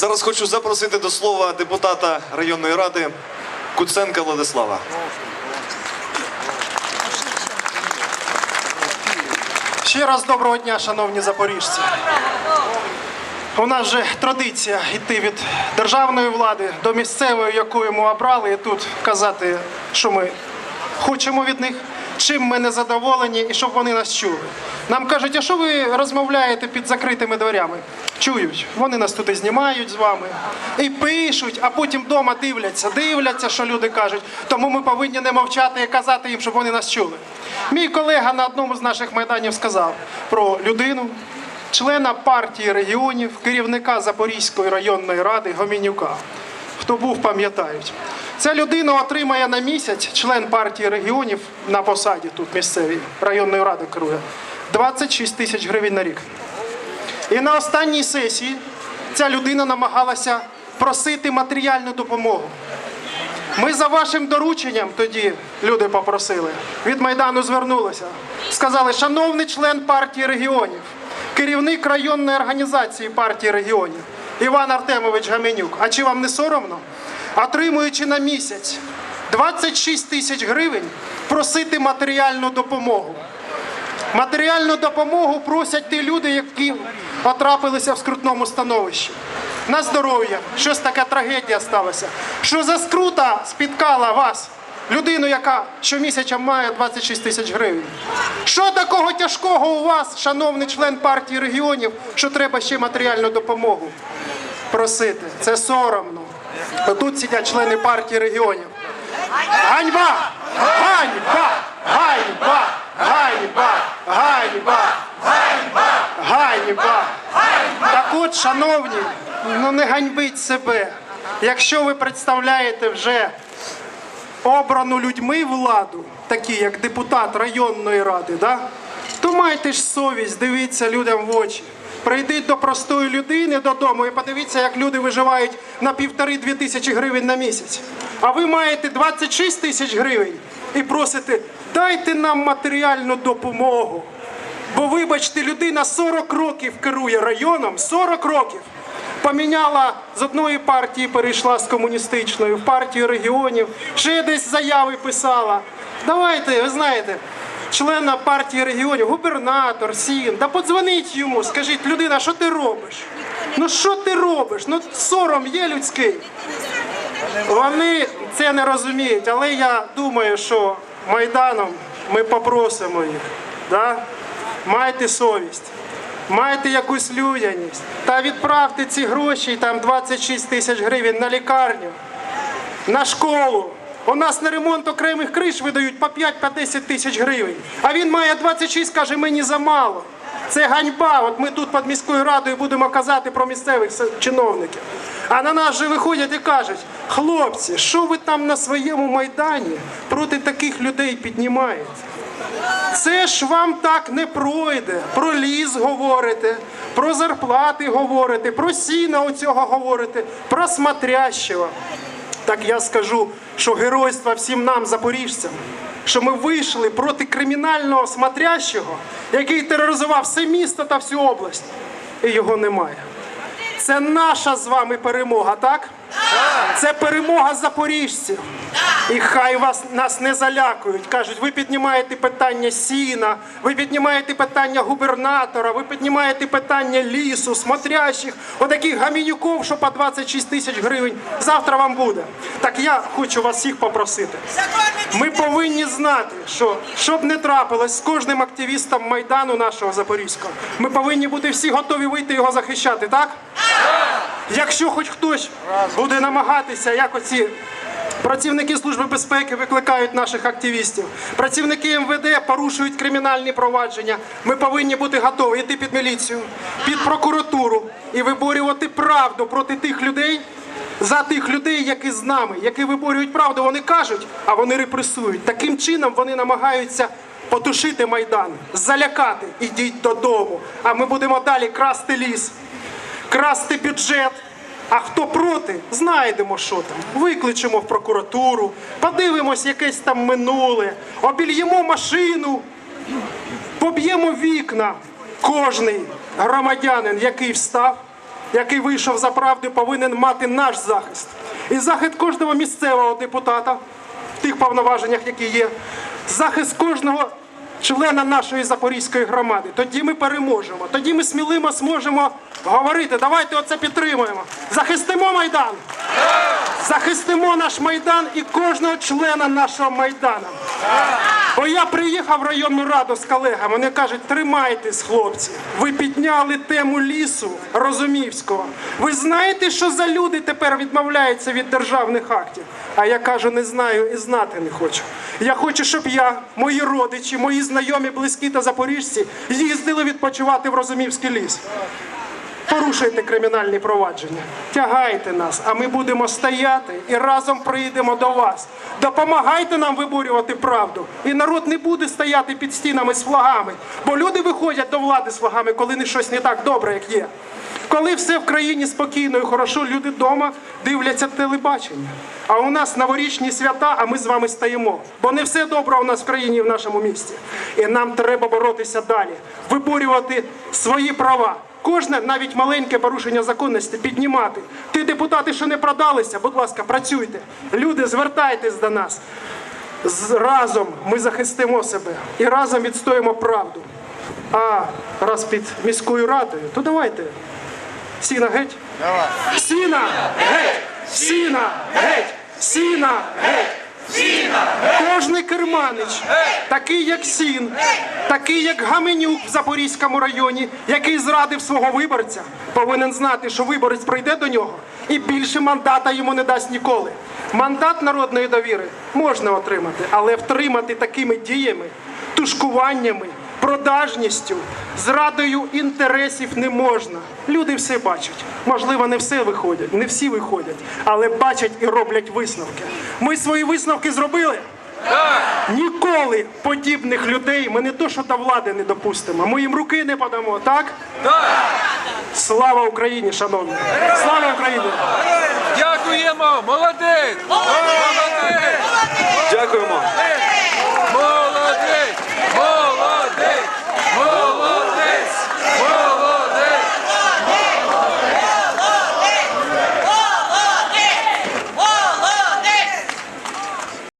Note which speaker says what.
Speaker 1: Зараз хочу запросити до слова депутата районної ради Куценка Владислава.
Speaker 2: Ще раз доброго дня, шановні запоріжці. У нас же традиція йти від державної влади до місцевої, яку ми обрали, і тут казати, що ми хочемо від них, чим ми не задоволені, і щоб вони нас чули. Нам кажуть, а що ви розмовляєте під закритими дверями? Чують, вони нас тут і знімають з вами, і пишуть, а потім вдома дивляться, дивляться, що люди кажуть. Тому ми повинні не мовчати і казати їм, щоб вони нас чули. Мій колега на одному з наших майданів сказав про людину, члена партії регіонів, керівника Запорізької районної ради Гомінюка. Хто був, пам'ятають. Ця людина отримає на місяць, член партії регіонів на посаді тут місцевій районної ради керує 26 тисяч гривень на рік. І на останній сесії ця людина намагалася просити матеріальну допомогу. Ми за вашим дорученням тоді люди попросили. Від Майдану звернулися. Сказали, шановний член партії регіонів, керівник районної організації партії регіонів Іван Артемович Гаменюк. А чи вам не соромно? Отримуючи на місяць 26 тисяч гривень, просити матеріальну допомогу. Матеріальну допомогу просять ті люди, які потрапилися в скрутному становищі. На здоров'я, щось така трагедія сталася. Що за скрута спіткала вас, людину, яка щомісяця має 26 тисяч гривень? Що такого тяжкого у вас, шановний член партії регіонів, що треба ще матеріальну допомогу просити? Це соромно. Тут сидять члени партії регіонів. Ганьба! Ганьба! Ганьба! Ганьба! Ганьба! Ганьба! Так от, шановні, ну не ганьбіть себе. Якщо ви представляєте вже обрану людьми владу, такі як депутат районної ради, да? то майте ж совість, дивіться людям в очі. Прийдіть до простої людини додому і подивіться, як люди виживають на півтори-дві тисячі гривень на місяць. А ви маєте 26 тисяч гривень і просите, дайте нам матеріальну допомогу. Бо, вибачте, людина 40 років керує районом, 40 років. Поміняла з одної партії, перейшла з комуністичної в партію регіонів, ще десь заяви писала. Давайте, ви знаєте, члена партії регіонів, губернатор, сін, да подзвоніть йому, скажіть, людина, що ти робиш? Ну що ти робиш? Ну сором є людський. Вони це не розуміють, але я думаю, що Майданом ми попросимо їх. Да? Майте совість, майте якусь людяність. Та відправте ці гроші, там 26 тисяч гривень на лікарню, на школу. У нас на ремонт окремих криш видають по 5-10 тисяч гривень. А він має 26, каже, мені замало. Це ганьба. От ми тут під міською радою будемо казати про місцевих чиновників. А на нас же виходять і кажуть: хлопці, що ви там на своєму майдані проти таких людей піднімаєте? Це ж вам так не пройде. Про ліс говорите, про зарплати говорите, про сіна оцього говорите, про смотрящого. Так я скажу, що геройство всім нам, запоріжцям, що ми вийшли проти кримінального смотрящого, який тероризував все місто та всю область, і його немає. Це наша з вами перемога, так? Це перемога запоріжців. І хай вас нас не залякують. Кажуть, ви піднімаєте питання сіна, ви піднімаєте питання губернатора, ви піднімаєте питання лісу, смотрящих, отаких гамінюков, що по 26 тисяч гривень завтра вам буде. Так я хочу вас всіх попросити. Ми повинні знати, що щоб не трапилось з кожним активістом майдану нашого запорізького, ми повинні бути всі готові вийти його захищати, так? Якщо хоч хтось буде намагатися, як оці працівники Служби безпеки викликають наших активістів, працівники МВД порушують кримінальні провадження, ми повинні бути готові йти під міліцію, під прокуратуру і виборювати правду проти тих людей. За тих людей, які з нами, які виборюють правду, вони кажуть, а вони репресують. Таким чином вони намагаються потушити майдан, залякати, ідіть додому. А ми будемо далі красти ліс, красти бюджет. А хто проти, знайдемо, що там. Викличемо в прокуратуру, подивимось якесь там минуле, обільємо машину, поб'ємо вікна. Кожний громадянин, який встав, який вийшов за правду, повинен мати наш захист. І захист кожного місцевого депутата в тих повноваженнях, які є, захист кожного члена нашої запорізької громади. Тоді ми переможемо. Тоді ми сміливо зможемо говорити. Давайте оце підтримуємо. Захистимо майдан. Захистимо наш майдан і кожного члена нашого майдану. Бо я приїхав в районну раду з колегами. Вони кажуть, тримайтесь, хлопці. Ви підняли тему лісу Розумівського. Ви знаєте, що за люди тепер відмовляються від державних актів? А я кажу, не знаю і знати не хочу. Я хочу, щоб я, мої родичі, мої знайомі, близькі та запоріжці їздили відпочивати в Розумівський ліс. Порушуйте кримінальні провадження, тягайте нас, а ми будемо стояти і разом прийдемо до вас. Допомагайте нам виборювати правду. І народ не буде стояти під стінами з флагами, бо люди виходять до влади з флагами, коли не щось не так добре, як є. Коли все в країні спокійно і хорошо, люди вдома дивляться телебачення. А у нас новорічні свята, а ми з вами стоїмо. Бо не все добре у нас в країні і в нашому місті. І нам треба боротися далі, виборювати свої права. Кожне навіть маленьке порушення законності піднімати. Ті депутати, що не продалися, будь ласка, працюйте. Люди, звертайтесь до нас. Разом ми захистимо себе і разом відстоїмо правду. А раз під міською радою, то давайте. Сіна геть. Сіна геть! Сіна геть! Сіна геть! Кожний керманич, такий як Сін, такий як Гаменюк в Запорізькому районі, який зрадив свого виборця, повинен знати, що виборець прийде до нього і більше мандата йому не дасть ніколи. Мандат народної довіри можна отримати, але втримати такими діями, тушкуваннями, продажністю, зрадою інтересів не можна. Люди все бачать. Можливо, не все виходять, не всі виходять, але бачать і роблять висновки. Ми свої висновки зробили. Ніколи подібних людей ми не то, що до влади не допустимо. Ми їм руки не подамо, так? Слава Україні, шановні! Слава Україні!
Speaker 3: Дякуємо! Молодець! Молодець!
Speaker 1: Дякуємо.